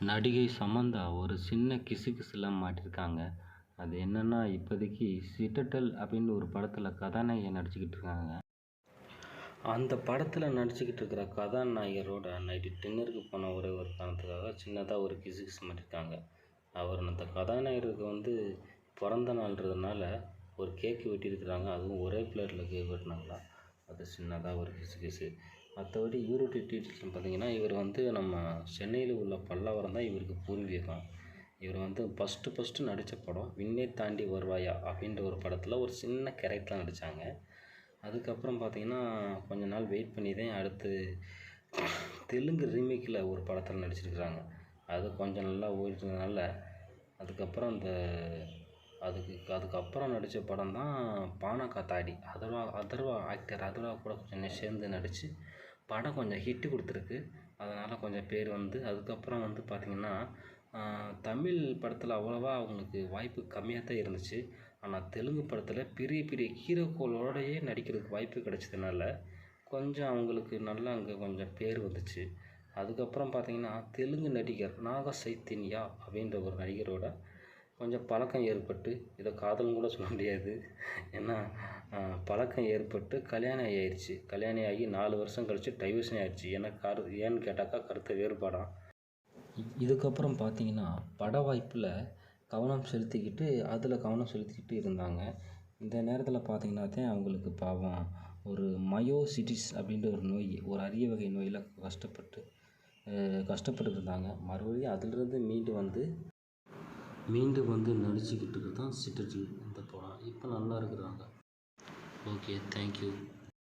நடிகை சமந்தா ஒரு சின்ன கிசுகிசுல மாட்டியிருக்காங்க அது என்னன்னா இப்போதைக்கு சிட்டட்டல் அப்படின்னு ஒரு படத்தில் கதாநாயகியாக நடிச்சுக்கிட்டு இருக்காங்க. அந்த படத்தில் நடிச்சுக்கிட்டு இருக்கிற கதாநாயகரோட நைட்டு டின்னருக்கு போன ஒரே ஒரு காரணத்துக்காக சின்னதாக ஒரு கிசுகிசு மாட்டியிருக்காங்க அவர் அந்த கதாநாயகருக்கு வந்து பிறந்த நாள்ன்றதுனால ஒரு கேக்கு வெட்டியிருக்கிறாங்க. அதுவும் ஒரே பிளேட்டில் கேக் வெட்டினாங்களா? அது சின்னதாக ஒரு கிசுகிசு. மற்றபடி இவருடைய டீச்சர்ஸ்னு பார்த்தீங்கன்னா இவர் வந்து நம்ம சென்னையில் உள்ள பல்லாவரம் தான் இவருக்கு பூர்வீகம். இவர் வந்து ஃபஸ்ட்டு ஃபஸ்ட்டு நடித்த படம் விண்ணை தாண்டி வருவாயா அப்படின்ற ஒரு படத்தில் ஒரு சின்ன கேரக்டராக நடித்தாங்க அதுக்கப்புறம் பார்த்தீங்கன்னா கொஞ்ச நாள் வெயிட் பண்ணி தான் அடுத்து தெலுங்கு ரீமேக்கில் ஒரு படத்தில் நடிச்சிருக்கிறாங்க. அது கொஞ்சம் நல்லா ஓடிட்டதுனால அதுக்கப்புறம் அந்த அதுக்கு அதுக்கப்புறம் நடித்த படம் தான் பானக்கா அதர்வா அதர்வா ஆக்டர் அதர்வா கூட கொஞ்சம் சேர்ந்து நடித்து படம் கொஞ்சம் ஹிட்டு கொடுத்துருக்கு. அதனால் கொஞ்சம் பேர் வந்து அதுக்கப்புறம் வந்து பார்த்திங்கன்னா தமிழ் படத்தில் அவ்வளோவா அவங்களுக்கு வாய்ப்பு கம்மியாக தான் இருந்துச்சு. ஆனால் தெலுங்கு படத்தில் பெரிய பெரிய ஹீரோக்களோடையே நடிக்கிறதுக்கு வாய்ப்பு கிடச்சதுனால கொஞ்சம் அவங்களுக்கு நல்லா அங்கே கொஞ்சம் பேர் வந்துச்சு. அதுக்கப்புறம் பார்த்திங்கன்னா தெலுங்கு நடிகர் நாக சைத்தன்யா அப்படின்ற ஒரு நடிகரோட கொஞ்சம் பழக்கம் ஏற்பட்டு இதை காதல்னு கூட சொல்ல முடியாது. ஏன்னா பழக்கம் ஏற்பட்டு கல்யாணம் ஆகிடுச்சு கல்யாணம் ஆகி நாலு வருஷம் கழித்து டைவர்ஷன் ஆகிடுச்சு ஏன்னா கரு ஏன்னு கேட்டாக்கா கருத்து வேறுபாடாம். இதுக்கப்புறம் பார்த்தீங்கன்னா பட வாய்ப்பில் கவனம் செலுத்திக்கிட்டு அதில் கவனம் செலுத்திக்கிட்டு இருந்தாங்க. இந்த நேரத்தில் பார்த்தீங்கன்னா தான் அவங்களுக்கு பாவம். ஒரு மயோசிட்டிஸ் அப்படின்ற ஒரு நோய் ஒரு அரிய வகை நோயில் கஷ்டப்பட்டு கஷ்டப்பட்டு இருந்தாங்க. மறுபடியும் அதிலிருந்து மீண்டு வந்து மீண்டும் வந்து நடிச்சுக்கிட்டு தான் சிட்டர்ஜி வந்து போகிறான் இப்போ நல்லா இருக்கிறாங்க. Okay thank you